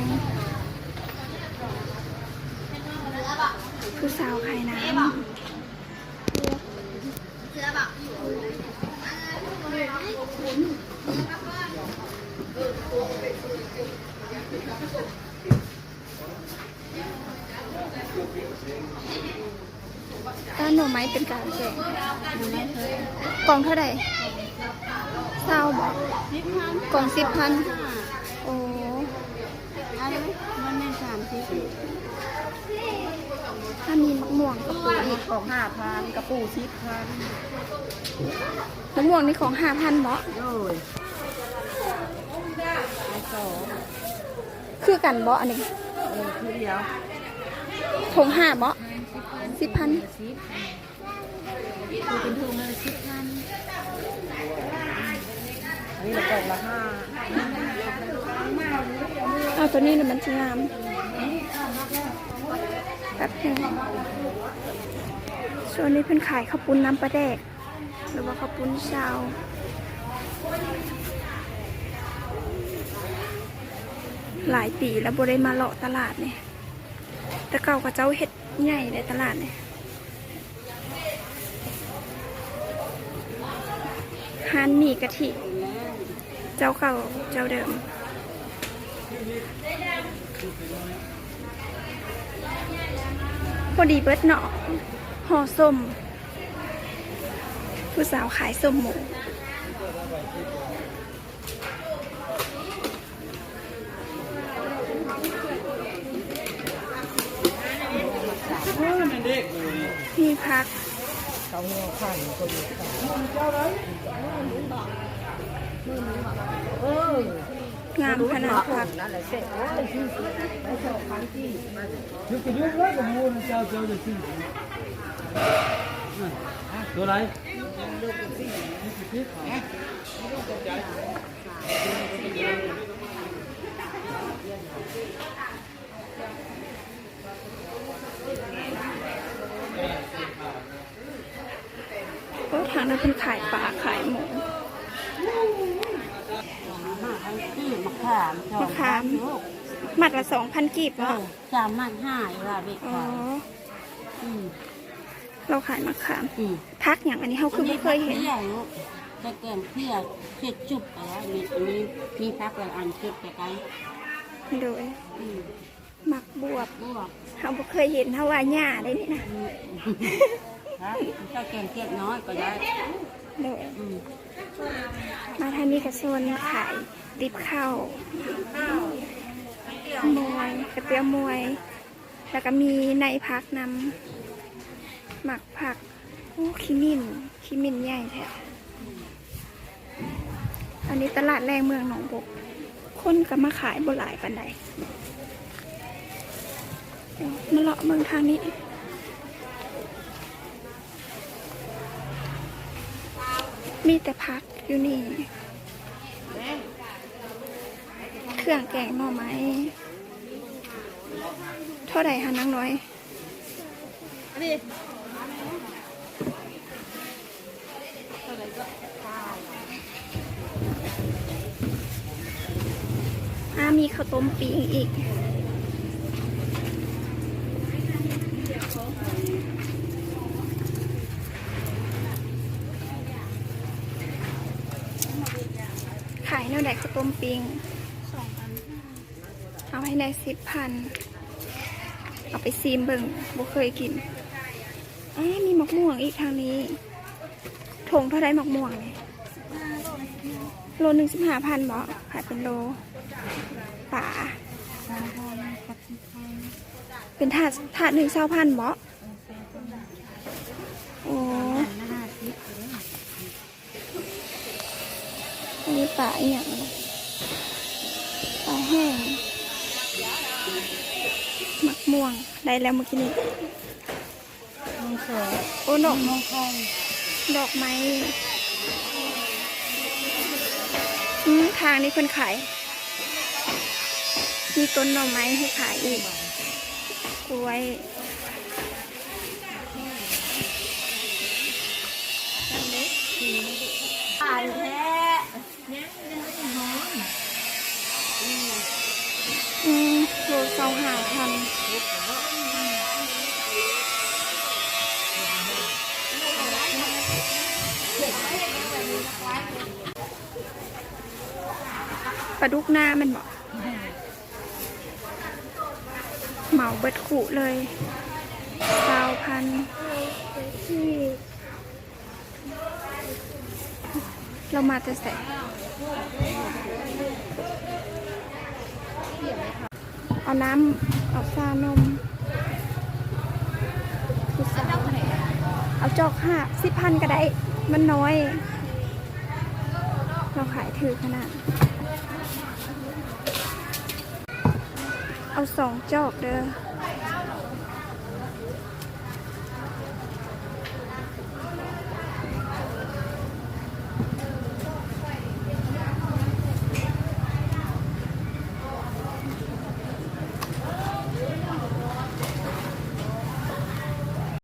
งผู้สาวใครนะด้านหน่อไม้เป็นการแจกงกล่องเท่าไหร่เศร้าบอกกล่องสิบพันโอ้ อะไรไหมมันไม่สามสิบถ้ามีมะม่วงกับปูอีกของห้าพันกระปูสิบพันมะม่วงนี่ของห้าพันบ่โอ้ยสองคือกันบ่อันนี้เออคือเดียวถงห้าบ่สิบพันคือเป็นถุงเลยสิบพันนนี้เราตกละห้า เอาตัวนี้เนี่ยมันจะงามแป๊บนึงส่วนนี้เพิ่นขายข้าวปุ้นน้ำปลาแดก หรือว่าข้าวปุ้นเชาหลายปีแล้วบ่ได้มาเลาะตลาดเนี่ยแต่เก่ากับเจ้าเฮ็ดใหญ่ในตลาดเนี่ยฮานหมี่กะทิ เจ้าเก่าเจ้าเดิม พอดีเบิดเนาะห่อส้ม ผู้สาวขายส้มหมูมีพักเขาเงี้ยขันก็อยู่เออ งามขนาดพักนั่ะยุกยุกเลยผมมูนเจ้าเจ้าจะซื้อตัวไรก็ทางนั้นเป็นขายปลาขายหมู ห้าพันที่มะขามสองมะขาม ลูกมัดละสองพันกีบเอเนาะอสามพันห้าอีกว่าเด็กอ๋อ ขายอืมเราขายมะขามอืมพักอย่างอันนี้เขาคือไม่เคยเห็นเที่ยวลูกแต่แกงเที่ยวเช็ดจุบไปแล้วมีอันนี้มีพักหลายอันเช็ดไปไกลโดยอืมหมักบวบลูกบอกเขาบ่เคยเห็นเท่าว่าหญ้าได้นี่นะ อืมฮะถ้าแกงเทียดน้อยก็ได้ โดยอืมาทางนี้กระโซนขายดิบข้าวมวยกระเตี้ยวมวย แล้วก็มีในพักนำหมักผักโอ้ขี้มินขี้มินใหญ่แท้อันนี้ตลาดแรงเมืองหนองบก คนก็มาขายบหลายปันใดมาเลาะเมืองทางนี้ มีแต่พักอยู่นี่ เครื่องแกงหน่อไม้เท่าไหร่คะนังน้อยอ่ามีข้าวต้มปีงอีก ขายแนวไหนข้าวต้มปิงเอาให้ได้สิบพันเอาไปซีมเบิ่งบ่เคยกินอ้ามีหมกม่วงอีกทางนี้ถงเท่าไรหมกม่วงเนี่ยโลหนึ่งสิบห้าพันบ่ขายเป็นโลป่าสามพันกับสิบพันเป็นถาดถาดหนึ่งเศร้าพันบ่โอ้ อันละห้าสิบเลย อั นี้ป่าอย่างนะป่าแห้งหมักม่วงได้แล้วเมื่อกี้นี้มงสวยโอ้ดอกมงคลดอกไม้ทางนี้คนขาย มีต้นหน่อไม้ให้ขายอีกกล้วย ปลาดุกหน้ามันบอกเหมาเบิดขุเลยสาพันเรามาจะใส่เอาน้ำเอาซานมเอาจอกห้าสิพันก็ได้ มันน้อย เราขายถือขนาด เอาสองจอกเด้อ